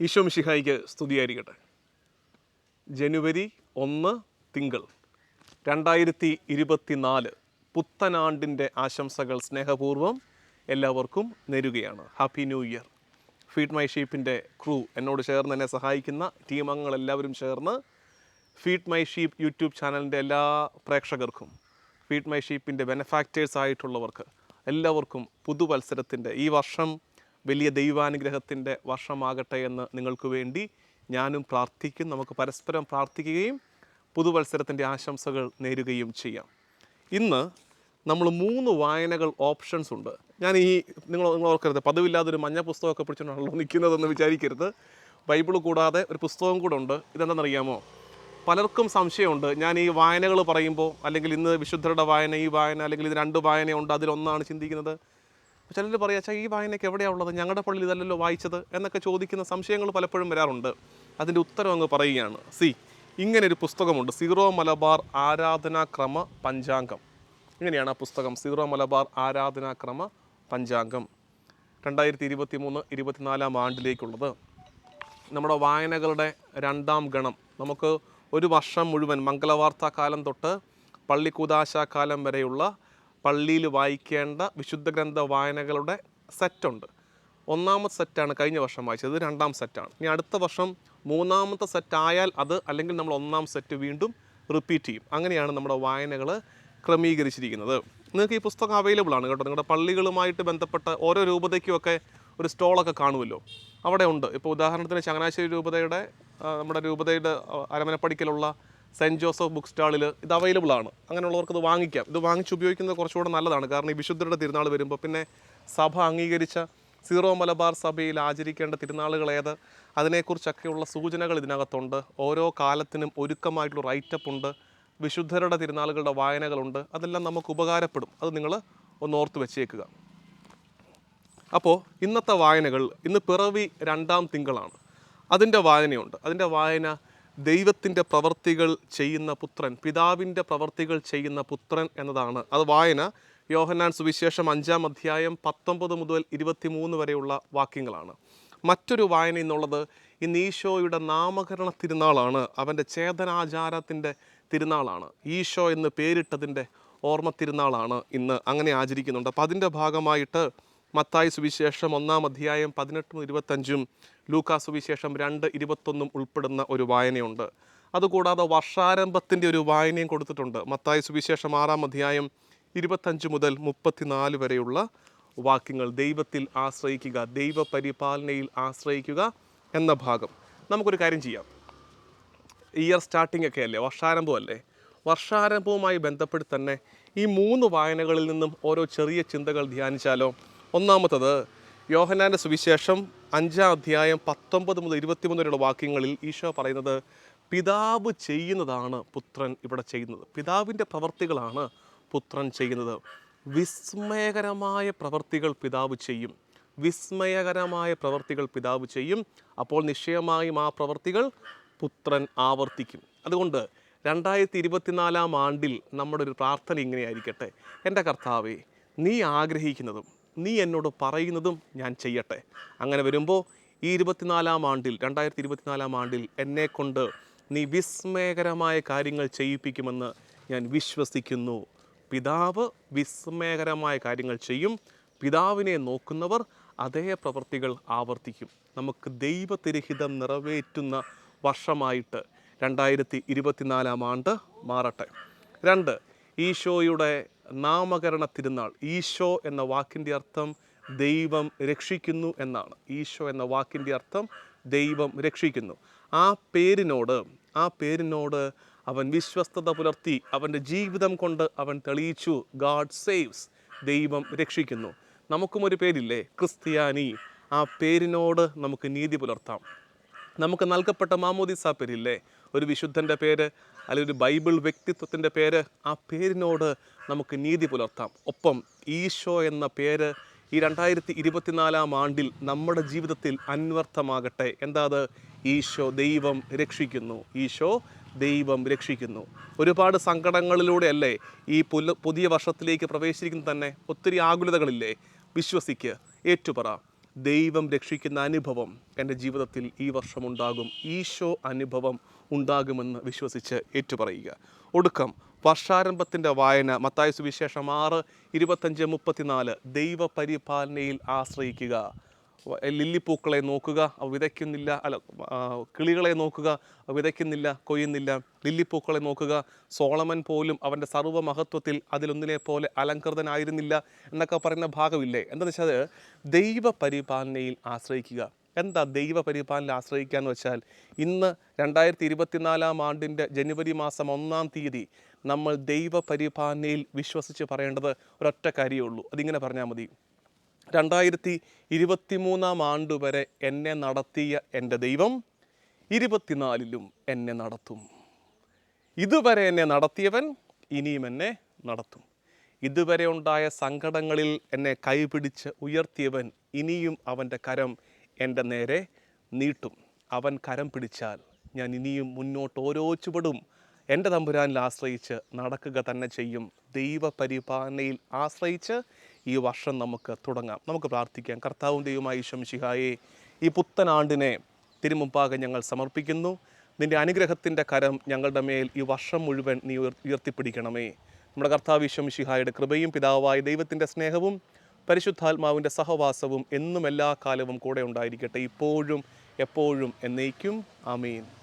ഈശോ മിശിഹായിക്ക് സ്തുതിയായിരിക്കട്ടെ. ജനുവരി ഒന്ന് തിങ്കൾ. രണ്ടായിരത്തി ഇരുപത്തിനാല് പുത്തനാണ്ടിന്റെ ആശംസകൾ സ്നേഹപൂർവം എല്ലാവർക്കും നേരുകയാണ്. Happy new year feed my ഷീപ്പിന്റെ crew എന്നോട് ചേർന്ന് എന്നെ സഹായിക്കുന്ന ടീം അംഗങ്ങളെല്ലാവരും ചേർന്ന് ഫീഡ് മൈ ഷീപ്പ് യൂട്യൂബ് ചാനലിന്റെ എല്ലാ പ്രേക്ഷകർക്കും ഫീഡ് മൈ ഷീപ്പിന്റെ ബെനഫാക്റ്റേഴ്സ് ആയിട്ടുള്ളവർക്ക് എല്ലാവർക്കും പുതുവത്സരത്തിന്റെ ഈ വർഷം വലിയ ദൈവാനുഗ്രഹത്തിന്റെ വർഷമാകട്ടെ എന്ന് നിങ്ങൾക്ക് വേണ്ടി ഞാനും പ്രാർത്ഥിക്കും. നമുക്ക് പരസ്പരം പ്രാർത്ഥിക്കുകയും പുതുവത്സരത്തിന്റെ ആശംസകൾ നേരുകയും ചെയ്യാം. ഇന്ന് നമ്മൾ മൂന്ന് വായനകൾ ഓപ്ഷൻസ് ഉണ്ട്. ഞാൻ ഈ നിങ്ങൾ നിങ്ങൾ ഓർക്കരുത് പതിവില്ലാതൊരു മഞ്ഞ പുസ്തകമൊക്കെ പിടിച്ചിട്ടാണല്ലോ നിൽക്കുന്നതെന്ന് വിചാരിക്കരുത്. ബൈബിൾ കൂടാതെ ഒരു പുസ്തകം കൂടെ ഉണ്ട്. ഇതെന്താണെന്നറിയാമോ? പലർക്കും സംശയമുണ്ട്. ഞാൻ ഈ വായനകൾ പറയുമ്പോൾ അല്ലെങ്കിൽ ഇന്ന് വിശുദ്ധരുടെ വായന ഈ വായന അല്ലെങ്കിൽ ഇത് രണ്ട് വായനയുണ്ട് അതിലൊന്നാണ് ചിന്തിക്കുന്നത്. ചിലർ പറയുക അച്ഛാ ഈ വായനയ്ക്ക് എവിടെയാണ് ഉള്ളത്? ഞങ്ങളുടെ പള്ളി ഇതല്ലല്ലോ വായിച്ചത്? എന്നൊക്കെ ചോദിക്കുന്ന സംശയങ്ങൾ പലപ്പോഴും വരാറുണ്ട്. അതിന്റെ ഉത്തരം അങ്ങ് പറയുകയാണ്. സി ഇങ്ങനെ ഒരു പുസ്തകമുണ്ട്. സീറോ മലബാർ ആരാധനാക്രമ പഞ്ചാംഗം. ഇങ്ങനെയാണ് ആ പുസ്തകം. സീറോ മലബാർ ആരാധനാക്രമ പഞ്ചാംഗം. രണ്ടായിരത്തി ഇരുപത്തി മൂന്ന് ഇരുപത്തിനാലാം ആണ്ടിലേക്കുള്ളത്. നമ്മുടെ വായനകളുടെ രണ്ടാം ഗണം. നമുക്ക് ഒരു വർഷം മുഴുവൻ മംഗളവാർത്താ കാലം തൊട്ട് പള്ളിക്കൂതാശ കാലം വരെയുള്ള പള്ളിയിൽ വായിക്കേണ്ട വിശുദ്ധ ഗ്രന്ഥ വായനകളുടെ സെറ്റുണ്ട്. ഒന്നാമത്തെ സെറ്റാണ് കഴിഞ്ഞ വർഷം വായിച്ചത് രണ്ടാം സെറ്റാണ്. ഇനി അടുത്ത വർഷം മൂന്നാമത്തെ സെറ്റായാൽ അത് അല്ലെങ്കിൽ നമ്മൾ ഒന്നാം സെറ്റ് വീണ്ടും റിപ്പീറ്റ് ചെയ്യും. അങ്ങനെയാണ് നമ്മുടെ വായനകൾ ക്രമീകരിച്ചിരിക്കുന്നത്. നിങ്ങൾക്ക് ഈ പുസ്തകം അവൈലബിൾ ആണ് കേട്ടോ. നിങ്ങളുടെ പള്ളികളുമായിട്ട് ബന്ധപ്പെട്ട ഓരോ രൂപതയ്ക്കുമൊക്കെ ഒരു സ്റ്റോളൊക്കെ കാണുമല്ലോ. അവിടെ ഉണ്ട്. ഇപ്പോൾ ഉദാഹരണത്തിന് ചങ്ങനാശ്ശേരി രൂപതയുടെ നമ്മുടെ രൂപതയുടെ അരമനപ്പടിക്കലുള്ള സെന്റ് ജോസഫ് ബുക്ക് സ്റ്റാളിൽ ഇത് അവൈലബിൾ ആണ്. അങ്ങനെയുള്ളവർക്ക് ഇത് വാങ്ങിക്കാം. ഇത് വാങ്ങിച്ച് ഉപയോഗിക്കുന്നത് കുറച്ചുകൂടെ നല്ലതാണ്. കാരണം ഈ വിശുദ്ധരുടെ തിരുനാൾ വരുമ്പോൾ പിന്നെ സഭ അംഗീകരിച്ച സീറോ മലബാർ സഭയിൽ ആചരിക്കേണ്ട തിരുനാളുകൾ ഏത്? അതിനെക്കുറിച്ചൊക്കെയുള്ള സൂചനകൾ ഇതിനകത്തുണ്ട്. ഓരോ കാലത്തിനും ഒരുക്കമായിട്ടുള്ള റൈറ്റപ്പ് ഉണ്ട്. വിശുദ്ധരുടെ തിരുനാളുകളുടെ വായനകളുണ്ട്. അതെല്ലാം നമുക്ക് ഉപകാരപ്പെടും. അത് നിങ്ങൾ ഒന്ന് ഓർത്ത് വെച്ചേക്കുക. അപ്പോൾ ഇന്നത്തെ വായനകൾ ഇന്ന് പിറവി രണ്ടാം തിങ്കളാണ്. അതിന്റെ വായനയുണ്ട്. അതിന്റെ വായന ദൈവത്തിന്റെ പ്രവർത്തികൾ ചെയ്യുന്ന പുത്രൻ പിതാവിന്റെ പ്രവർത്തികൾ ചെയ്യുന്ന പുത്രൻ എന്നതാണ്. അത് വായന. യോഹന്നാൻ സുവിശേഷം അഞ്ചാം അധ്യായം പത്തൊമ്പത് മുതൽ ഇരുപത്തിമൂന്ന് വരെയുള്ള വാക്യങ്ങളാണ്. മറ്റൊരു വായന എന്നുള്ളത് ഇന്ന് ഈശോയുടെ നാമകരണ തിരുനാളാണ്. അവന്റെ ചേതനാചാരത്തിന്റെ തിരുനാളാണ്. ഈശോ എന്ന് പേരിട്ടതിന്റെ ഓർമ്മ തിരുനാളാണ് ഇന്ന് അങ്ങനെ ആചരിക്കുന്നുണ്ട്. അപ്പം അതിന്റെ ഭാഗമായിട്ട് മത്തായി സുവിശേഷം ഒന്നാം അധ്യായം പതിനെട്ടും ഇരുപത്തഞ്ചും ലൂക്കാ സുവിശേഷം രണ്ട് ഇരുപത്തൊന്നും ഉൾപ്പെടുന്ന ഒരു വായനയുണ്ട്. അതുകൂടാതെ വർഷാരംഭത്തിന്റെ ഒരു വായനയും കൊടുത്തിട്ടുണ്ട്. മത്തായ സുവിശേഷം ആറാം അധ്യായം ഇരുപത്തഞ്ച് മുതൽ മുപ്പത്തിനാല് വരെയുള്ള വാക്യങ്ങൾ ദൈവത്തിൽ ആശ്രയിക്കുക ദൈവപരിപാലനയിൽ ആശ്രയിക്കുക എന്ന ഭാഗം. നമുക്കൊരു കാര്യം ചെയ്യാം. ഇയർ സ്റ്റാർട്ടിംഗ് ഒക്കെ അല്ലേ? വർഷാരംഭമല്ലേ? വർഷാരംഭവുമായി ബന്ധപ്പെട്ട് തന്നെ ഈ മൂന്ന് വായനകളിൽ നിന്നും ഓരോ ചെറിയ ചിന്തകൾ ധ്യാനിച്ചാലോ? ഒന്നാമത്തത് യോഹനാന്റെ സുവിശേഷം അഞ്ചാം അധ്യായം പത്തൊമ്പത് മുതൽ ഇരുപത്തിമൂന്ന് വരെയുള്ള വാക്യങ്ങളിൽ ഈശോ പറയുന്നത് പിതാവ് ചെയ്യുന്നതാണ് പുത്രൻ ഇവിടെ ചെയ്യുന്നത്. പിതാവിന്റെ പ്രവർത്തികളാണ് പുത്രൻ ചെയ്യുന്നത്. വിസ്മയകരമായ പ്രവർത്തികൾ പിതാവ് ചെയ്യും. വിസ്മയകരമായ പ്രവർത്തികൾ പിതാവ് ചെയ്യും. അപ്പോൾ നിശ്ചയമായും ആ പ്രവർത്തികൾ പുത്രൻ ആവർത്തിക്കും. അതുകൊണ്ട് രണ്ടായിരത്തി ഇരുപത്തിനാലാം ആണ്ടിൽ നമ്മുടെ ഒരു പ്രാർത്ഥന ഇങ്ങനെയായിരിക്കട്ടെ. എന്റെ കർത്താവേ നീ ആഗ്രഹിക്കുന്നതും നീ എന്നോട് പറയുന്നതും ഞാൻ ചെയ്യട്ടെ. അങ്ങനെ വരുമ്പോൾ ഈ ഇരുപത്തിനാലാം ആണ്ടിൽ രണ്ടായിരത്തി ഇരുപത്തിനാലാം ആണ്ടിൽ എന്നെക്കൊണ്ട് നീ വിസ്മയകരമായ കാര്യങ്ങൾ ചെയ്യിപ്പിക്കുമെന്ന് ഞാൻ വിശ്വസിക്കുന്നു. പിതാവ് വിസ്മയകരമായ കാര്യങ്ങൾ ചെയ്യും. പിതാവിനെ നോക്കുന്നവർ അതേ പ്രവൃത്തികൾ ആവർത്തിക്കും. നമുക്ക് ദൈവതിരഹിതം നിറവേറ്റുന്ന വർഷമായിട്ട് രണ്ടായിരത്തി ഇരുപത്തിനാലാം ആണ്ട് മാറട്ടെ. രണ്ട് ഈശോയുടെ നാമകരണ തിരുനാൾ ഈശോ എന്ന വാക്കിന്റെ അർത്ഥം ദൈവം രക്ഷിക്കുന്നു എന്നാണ്. ഈശോ എന്ന വാക്കിന്റെ അർത്ഥം ദൈവം രക്ഷിക്കുന്നു. ആ പേരിനോട് ആ പേരിനോട് അവൻ വിശ്വസ്തത പുലർത്തി അവന്റെ ജീവിതം കൊണ്ട് അവൻ തെളിയിച്ചു ഗാഡ് സേവ്സ് ദൈവം രക്ഷിക്കുന്നു. നമുക്കും ഒരു പേരില്ലേ? ക്രിസ്ത്യാനി. ആ പേരിനോട് നമുക്ക് നീതി പുലർത്താം. നമുക്ക് നൽകപ്പെട്ട മാമോദിസ പേരില്ലേ? ഒരു വിശുദ്ധന്റെ പേര് അല്ലെങ്കിൽ ഒരു ബൈബിൾ വ്യക്തിത്വത്തിന്റെ പേര് ആ പേരിനോട് നമുക്ക് നീതി പുലർത്താം. ഒപ്പം ഈശോ എന്ന പേര് ഈ രണ്ടായിരത്തി ഇരുപത്തിനാലാം ആണ്ടിൽ നമ്മുടെ ജീവിതത്തിൽ അന്വർത്ഥമാകട്ടെ. എന്താ ഈശോ ദൈവം രക്ഷിക്കുന്നു. ഈശോ ദൈവം രക്ഷിക്കുന്നു. ഒരുപാട് സങ്കടങ്ങളിലൂടെയല്ലേ ഈ പുല പുതിയ വർഷത്തിലേക്ക് പ്രവേശിക്കുന്ന തന്നെ? ഒത്തിരി ആകുലതകളില്ലേ? വിശ്വസിക്ക്. ഏറ്റുപറ. ദൈവം രക്ഷിക്കുന്ന അനുഭവം എന്റെ ജീവിതത്തിൽ ഈ വർഷം ഉണ്ടാകും ഈശോ അനുഭവം ഉണ്ടാകുമെന്ന് വിശ്വസിച്ച് ഏറ്റുപറയുക. ഒടുക്കം വർഷാരംഭത്തിന്റെ വായന മത്തായ സുവിശേഷം ആറ് ഇരുപത്തഞ്ച് മുപ്പത്തിനാല് ദൈവ പരിപാലനയിൽ ആശ്രയിക്കുക. ലില്ലിപ്പൂക്കളെ നോക്കുക അവ വിതയ്ക്കുന്നില്ല അല്ല കിളികളെ നോക്കുക അവ വിതയ്ക്കുന്നില്ല കൊയ്യുന്നില്ല. ലില്ലിപ്പൂക്കളെ നോക്കുക സോളമൻ പോലും അവന്റെ സർവമഹത്വത്തിൽ അതിലൊന്നിനെ പോലെ അലങ്കൃതനായിരുന്നില്ല എന്നൊക്കെ പറയുന്ന ഭാഗമില്ലേ? എന്താണെന്ന് വെച്ചാൽ ദൈവ പരിപാലനയിൽ ആശ്രയിക്കുക. എന്താ ദൈവ പരിപാലനം ആശ്രയിക്കുക എന്ന് വെച്ചാൽ ഇന്ന് രണ്ടായിരത്തി ഇരുപത്തിനാലാം ആണ്ടിന്റെ ജനുവരി മാസം ഒന്നാം തീയതി നമ്മൾ ദൈവ പരിപാലനയിൽ വിശ്വസിച്ച് പറയേണ്ടത് ഒരൊറ്റ കാര്യമേ ഉള്ളൂ. അതിങ്ങനെ പറഞ്ഞാൽ മതി. രണ്ടായിരത്തി ഇരുപത്തി മൂന്നാം ആണ്ട് വരെ എന്നെ നടത്തിയ എന്റെ ദൈവം ഇരുപത്തിനാലിലും എന്നെ നടത്തും. ഇതുവരെ എന്നെ നടത്തിയവൻ ഇനിയും എന്നെ നടത്തും. ഇതുവരെ ഉണ്ടായ സങ്കടങ്ങളിൽ എന്നെ കൈപിടിച്ച് ഉയർത്തിയവൻ ഇനിയും അവന്റെ കരം എന്റെ നേരെ നീട്ടും. അവൻ കരം പിടിച്ചാൽ ഞാൻ ഇനിയും മുന്നോട്ട് ഓരോ ചുവടും എന്റെ തമ്പുരാനിൽ ആശ്രയിച്ച് നടക്കുക തന്നെ ചെയ്യും. ദൈവ പരിപാലനയിൽ ആശ്രയിച്ച് ഈ വർഷം നമുക്ക് തുടങ്ങാം. നമുക്ക് പ്രാർത്ഥിക്കാം. കർത്താവും ദൈവമായി ശംശിഹായെ ഈ പുത്തനാണ്ടിനെ തിരുമുമ്പാകെ ഞങ്ങൾ സമർപ്പിക്കുന്നു. നിന്റെ അനുഗ്രഹത്തിന്റെ കരം ഞങ്ങളുടെ മേൽ ഈ വർഷം മുഴുവൻ നീ ഉയർ ഉയർത്തിപ്പിടിക്കണമേ. നമ്മുടെ കർത്താവ് ശംശിഹായുടെ കൃപയും പിതാവായ ദൈവത്തിന്റെ സ്നേഹവും പരിശുദ്ധാത്മാവിന്റെ സഹവാസവും എന്നും എല്ലാ കാലവും കൂടെ ഉണ്ടായിരിക്കട്ടെ. ഇപ്പോഴും എപ്പോഴും എന്നേക്കും. ആമീൻ.